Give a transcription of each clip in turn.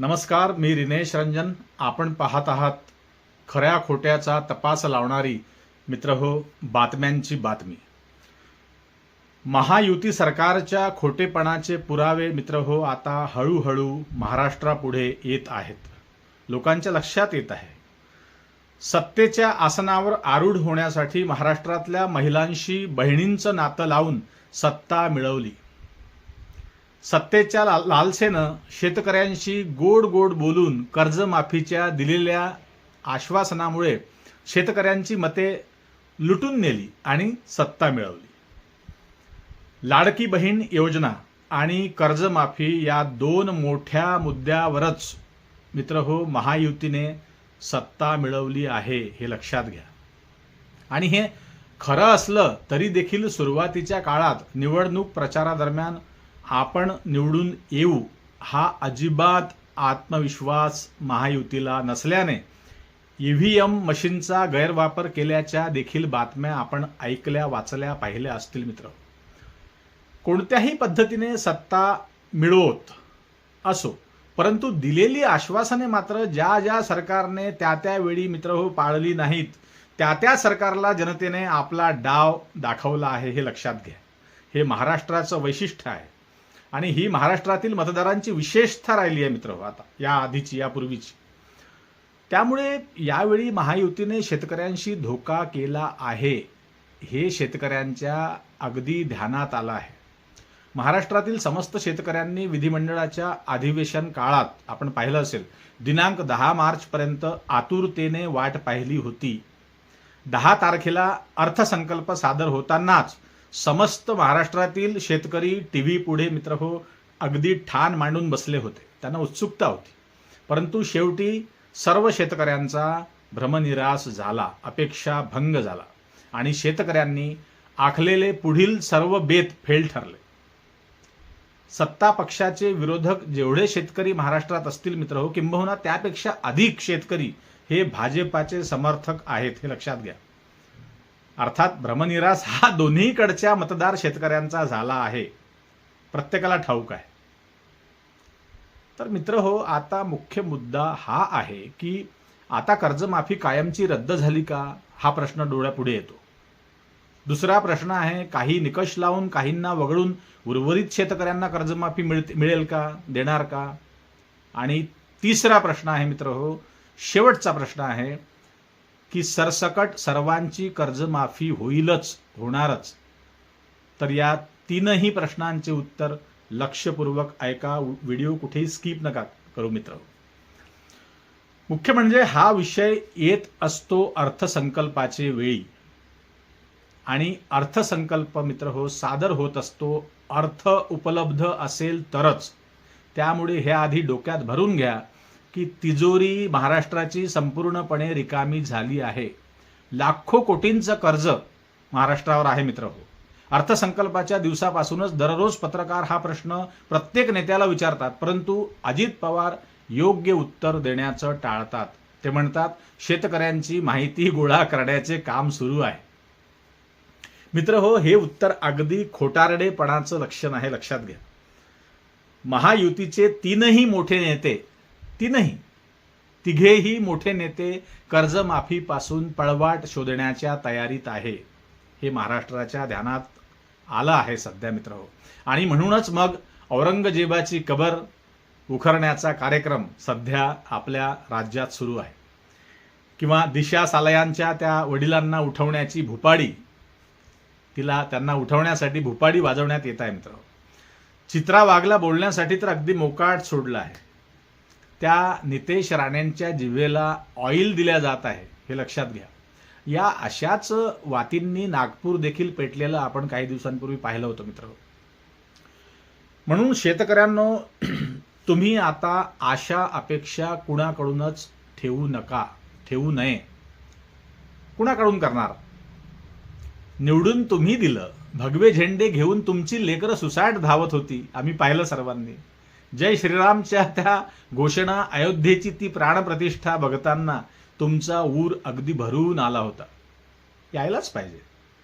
नमस्कार मी रिनेश रंजन. आपण पाहत आहात खऱ्या खोट्याचा तपास लावणारी मित्र हो बातम्यांची बातमी. महायुती सरकारच्या खोटेपणाचे पुरावे मित्र हो आता हळूहळू महाराष्ट्रापुढे येत आहेत. लोकांच्या लक्षात येत आहे. सत्तेच्या आसनावर आरूढ होण्यासाठी महाराष्ट्रातल्या महिलांशी बहिणींचं नातं लावून सत्ता मिळवली. सत्तेच्या ला- लालसेनं शेतकऱ्यांशी गोड गोड बोलून कर्जमाफीच्या दिलेल्या आश्वासनामुळे शेतकऱ्यांची मते लुटून नेली आणि सत्ता मिळवली. लाडकी बहीण योजना आणि कर्जमाफी या दोन मोठ्या मुद्द्यावरच मित्र हो महायुतीने सत्ता मिळवली आहे हे लक्षात घ्या. आणि हे खरं असलं तरी देखील सुरुवातीच्या काळात निवडणूक प्रचारादरम्यान आपण निवडून येऊ हा अजिबात आत्मविश्वास महायुतीला नसल्याने ईव्हीएम मशीनचा गैरवापर केल्याच्या देखील बातम्या आपण ऐकल्या वाचल्या पाहिल्या असतील मित्र. कोणत्याही पद्धतीने सत्ता मिळवत असो परंतु दिलेली आश्वासने मात्र ज्या ज्या सरकारने त्या त्यावेळी मित्र हो पाळली नाहीत त्या त्या सरकारला जनतेने आपला डाव दाखवला आहे हे लक्षात घ्या. हे महाराष्ट्राचं वैशिष्ट्य आहे. आणि ही महाराष्ट्रातील मतदारांची विशेषता राहिली आहे मित्र आता या आधीची यापूर्वीची त्यामुळे यावेळी महायुतीने शेतकऱ्यांशी धोका केला आहे हे शेतकऱ्यांच्या अगदी ध्यानात आलं आहे. महाराष्ट्रातील समस्त शेतकऱ्यांनी विधिमंडळाच्या अधिवेशन काळात आपण पाहिलं असेल दिनांक दहा मार्चपर्यंत आतुरतेने वाट पाहिली होती. दहा तारखेला अर्थसंकल्प सादर होतानाच समस्त महाराष्ट्रातील शेतकरी टी व्ही पुढे मित्र हो अगदी ठाण मांडून बसले होते. त्यांना उत्सुकता होती. परंतु शेवटी सर्व शेतकऱ्यांचा भ्रमनिरास झाला अपेक्षा भंग झाला आणि शेतकऱ्यांनी आखलेले पुढील सर्व बेत फेल ठरले. सत्ता पक्षाचे विरोधक जेवढे शेतकरी महाराष्ट्रात असतील मित्र हो किंबहुना त्यापेक्षा अधिक शेतकरी हे भाजपाचे समर्थक आहेत हे लक्षात घ्या. अर्थात भ्रमनिरास हा दोन्हीकडच्या मतदार शेतकऱ्यांचा झाला आहे. प्रत्येकाला ठाऊक आहे. तर मित्र हो आता मुख्य मुद्दा हा आहे की आता कर्जमाफी कायमची रद्द झाली का? हा प्रश्न डोळ्यापुढे येतो. दुसरा प्रश्न आहे काही निकष लावून काहींना वगळून उर्वरित शेतकऱ्यांना कर्जमाफी मिळते मिळेल का? देणार का? आणि तिसरा प्रश्न आहे मित्र हो शेवटचा प्रश्न आहे की सरसकट सर्वांची कर्जमाफी होईलच होणारच. तर या तीनही प्रश्नांचे उत्तर लक्षपूर्वक ऐका व्हिडिओ कुठेही स्किप नका करू मित्र. मुख्य म्हणजे हा विषय येत असतो अर्थसंकल्पाचे वेळी. आणि अर्थसंकल्प मित्र हो सादर होत असतो अर्थ उपलब्ध असेल तरच. त्यामुळे हे आधी डोक्यात भरून घ्या. की तिजोरी महाराष्ट्राची संपूर्णपणे रिकामी झाली आहे. लाखो कोटींचं कर्ज महाराष्ट्रावर आहे मित्र हो. अर्थसंकल्पाच्या दिवसापासूनच दररोज पत्रकार हा प्रश्न प्रत्येक नेत्याला विचारतात परंतु अजित पवार योग्य उत्तर देण्याचं टाळतात. ते म्हणतात शेतकऱ्यांची माहिती गोळा करण्याचे काम सुरू आहे. मित्र हो हे उत्तर अगदी खोटारडेपणाचं लक्षण आहे लक्षात घ्या. महायुतीचे तीनही मोठे नेते तीनही तिघेही मोठे नेते कर्जमाफीपासून पळवाट शोधण्याच्या तयारीत आहे. हे महाराष्ट्राच्या ध्यानात आलं आहे सध्या मित्र. हो आणि म्हणूनच मग औरंगजेबाची कबर उखरण्याचा कार्यक्रम सध्या आपल्या राज्यात सुरू आहे. किंवा दिशा सालयांच्या त्या वडिलांना उठवण्याची भुपाडी तिला त्यांना उठवण्यासाठी भुपाडी वाजवण्यात येत आहे मित्र. चित्रा वाघला बोलण्यासाठी तर अगदी मोकाट सोडला आहे. त्या नितेश राणेंच्या जिभेला ऑइल दिल्या जात आहे हे लक्षात घ्या. या अशाच वातींनी नागपूर देखील पेटलेलं आपण काही दिवसांपूर्वी पाहिलं होतं मित्र. म्हणून शेतकऱ्यांनो तुम्ही आता आशा अपेक्षा कुणाकडूनच ठेवू नका ठेवू नये. कुणाकडून करणार? निवडून तुम्ही दिलं. भगवे झेंडे घेऊन तुमची लेकरं सुसाट धावत होती आम्ही पाहिलं सर्वांनी. जय श्रीरामच्या त्या घोषणा अयोध्येची ती प्राणप्रतिष्ठा बघताना तुमचा ऊर अगदी भरून आला होता. यायलाच पाहिजे.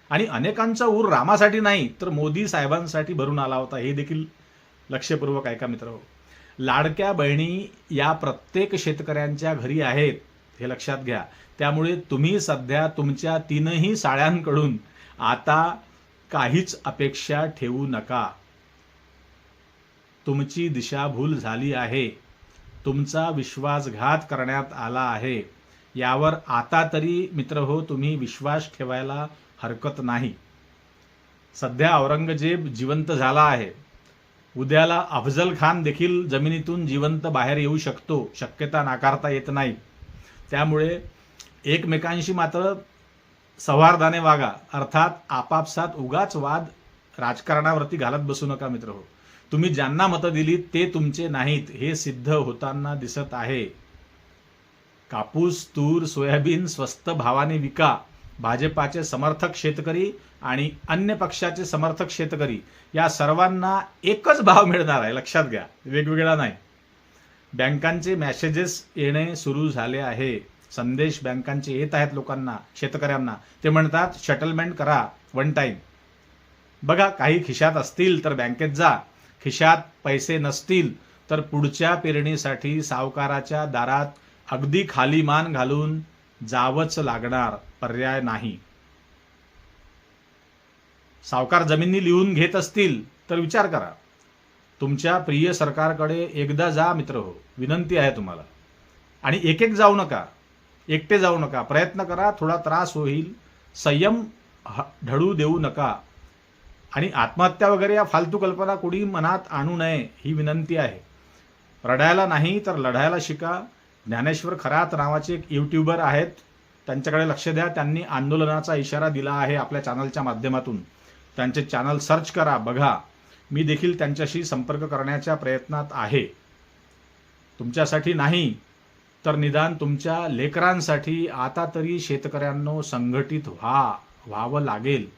आणि अनेकांचा ऊर रामासाठी नाही तर मोदी साहेबांसाठी भरून आला होता. हे देखील लक्षपूर्वक ऐका मित्र. लाडक्या बहिणी या प्रत्येक शेतकऱ्यांच्या घरी आहेत हे लक्षात घ्या. त्यामुळे तुम्ही सध्या तुमच्या तीनही साळ्यांकडून आता काहीच अपेक्षा ठेवू नका. तुमची दिशाभूल झाली आहे. तुमचा विश्वासघात करण्यात आला आहे. यावर आता तरी मित्र हो तुम्ही विश्वास ठेवायला हरकत नाही. सध्या औरंगजेब जिवंत झाला आहे. उद्याला अफजल खान देखील जमिनीतून जिवंत बाहेर येऊ शकतो. शक्यता नाकारता येत नाही. त्यामुळे एकमेकांशी मात्र सौहार्दाने वागा. अर्थात आपापसात उगाच वाद राजकारणावरती घालत बसू नका मित्र हो. तुम्ही ज्यांना मतं दिलीत ते तुमचे नाहीत. हे सिद्ध होताना दिसत आहे. कापूस तूर सोयाबीन स्वस्त भावाने विका. भाजपाचे समर्थक शेतकरी आणि अन्य पक्षाचे समर्थक शेतकरी या सर्वांना एकच भाव मिळणार आहे. लक्षात घ्या. वेगवेगळा नाही. बँकांचे मॅसेजेस येणे सुरू झाले आहे. संदेश बँकांचे येत आहेत लोकांना शेतकऱ्यांना. ते म्हणतात शटलमेंट करा. वन टाईम बघा काही खिशात असतील तर बँकेत जा. खिशात पैसे नसतील तर पुढच्या पेरणीसाठी सावकाराच्या दारात अगदी खाली मान घालून जावंच लागणार पर्याय नाही. सावकार जमिनी लिहून घेत असतील तर विचार करा. तुमच्या प्रिय सरकारकडे एकदा जा मित्र हो विनंती आहे तुम्हाला. आणि एक एक जाऊ नका एकटे जाऊ नका प्रयत्न करा थोडा त्रास होईल. संयम ह- ढळू देऊ नका. आणि आत्महत्या वगैरे या फालतू कल्पना कोणी मनात आणू नये ही विनंती आहे. रडायला नाही तर लढायला शिका. ज्ञानेश्वर खरात नावाचे एक यूट्यूबर आहेत. त्यांच्याकडे लक्ष द्या. त्यांनी आंदोलनाचा इशारा दिला आहे आपल्या चॅनलच्या माध्यमातून. त्यांचे चॅनल सर्च करा बघा. मी देखील त्यांच्याशी संपर्क करण्याच्या प्रयत्नात आहे. तुमच्यासाठी नाही तर निदान तुमच्या लेकरांसाठी आता तरी शेतकऱ्यांनो संघटित व्हा व्हावं लागेल.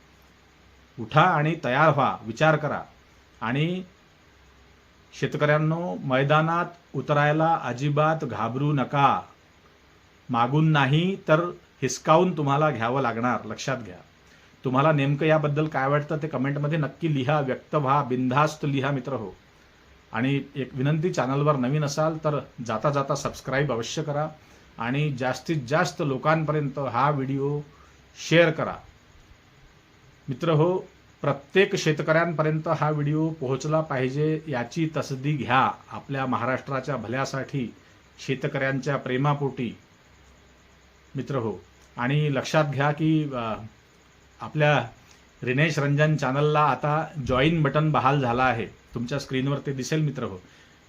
उठा आणि तयार व्हा विचार करा. आणि शेतकऱ्यांनो मैदानात उतरायला अजिबात घाबरू नका. मागून नाही तर हिसकावून तुम्हाला घ्यावं लागणार लक्षात घ्या. तुम्हाला नेमकं याबद्दल काय वाटतं ते कमेंटमध्ये नक्की लिहा व्यक्त व्हा बिनधास्त लिहा मित्र हो. आणि एक विनंती चॅनलवर नवीन असाल तर जाता जाता सबस्क्राईब अवश्य करा आणि जास्तीत जास्त लोकांपर्यंत हा व्हिडिओ शेअर करा. मित्र हो प्रत्येक शेतकऱ्यांपर्यंत हा व्हिडिओ पोहोचला पाहिजे याची तसदी घ्या. आपल्या महाराष्ट्राच्या भल्यासाठी शेतकऱ्यांच्या प्रेमापोटी. मित्र हो आणि लक्षात घ्या की आपल्या रिनेश रंजन चॅनलला आता जॉईन बटन बहाल झाला आहे. तुमच्या स्क्रीनवर ते दिसेल मित्र हो.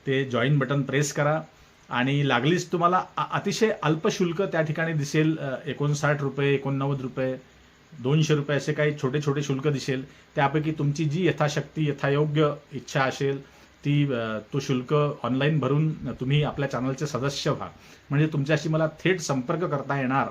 ते जॉईन बटन प्रेस करा. आणि लागलीच तुम्हाला अतिशय अल्पशुल्क त्या ठिकाणी दिसेल एकोणसाठ रुपये एकोणनव्वद रुपये. दोनशे रुपये असे काही छोटे छोटे शुल्क दिसेल. त्यापैकी तुमची जी यथाशक्ती यथायोग्य इच्छा असेल ती तो शुल्क ऑनलाईन भरून तुम्ही आपल्या चॅनलचे सदस्य व्हा. म्हणजे तुमच्याशी मला थेट संपर्क करता येणार.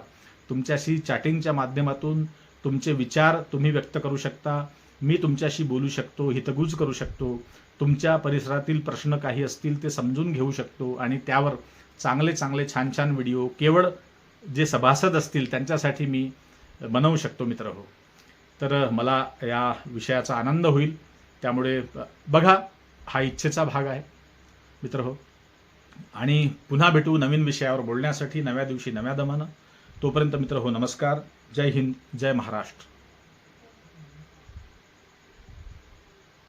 तुमच्याशी चॅटिंगच्या माध्यमातून तुमचे विचार तुम्ही व्यक्त करू शकता. मी तुमच्याशी बोलू शकतो हितगुज करू शकतो. तुमच्या परिसरातील प्रश्न काही असतील ते समजून घेऊ शकतो आणि त्यावर चांगले चांगले छान छान व्हिडिओ केवळ जे सभासद असतील त्यांच्यासाठी मी बनवू शकतो मित्र हो. तर मला या विषयाचा आनंद होईल. त्यामुळे बघा हा इच्छेचा भाग आहे मित्र हो. आणि पुन्हा भेटू नवीन विषयावर बोलण्यासाठी नव्या दिवशी नव्या दमानं. तोपर्यंत मित्र हो नमस्कार. जय हिंद जय महाराष्ट्र.